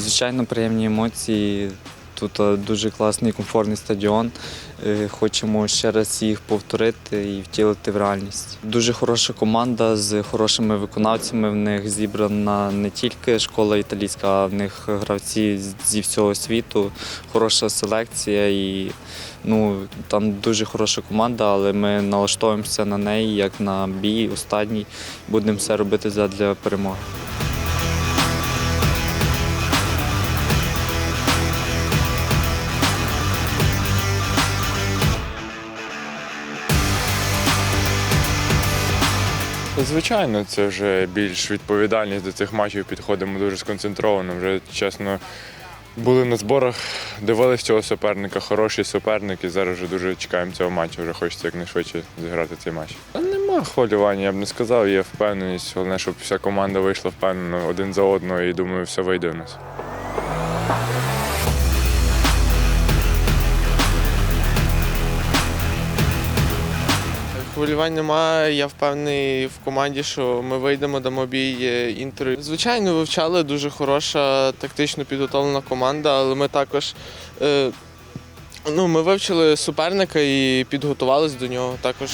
Звичайно, приємні емоції. Тут е, дуже класний комфортний стадіон. Е, Хочемо ще раз їх повторити і втілити в реальність. Дуже хороша команда з хорошими виконавцями. В них зібрана не тільки школа італійська, а в них гравці зі всього світу. Хороша селекція і ну, там дуже хороша команда, але ми налаштовуємося на неї як на бій останній. Будемо все робити задля перемоги. Звичайно, це вже більш відповідальність до цих матчів. Підходимо дуже сконцентровано. Вже чесно були на зборах, дивились цього суперника, хороший суперник, і зараз вже дуже чекаємо цього матчу. Вже хочеться якнайшвидше зіграти цей матч. Нема хвилювання, я б не сказав. Є впевненість. Головне, щоб вся команда вийшла впевнено один за одного, і думаю, все вийде у нас. Хвилювань немає. Я впевнений в команді, що ми вийдемо дамо бій е, інтеру. Звичайно, вивчали дуже хороша тактично підготовлена команда, але ми також е, ну, ми вивчили суперника і підготувалися до нього також.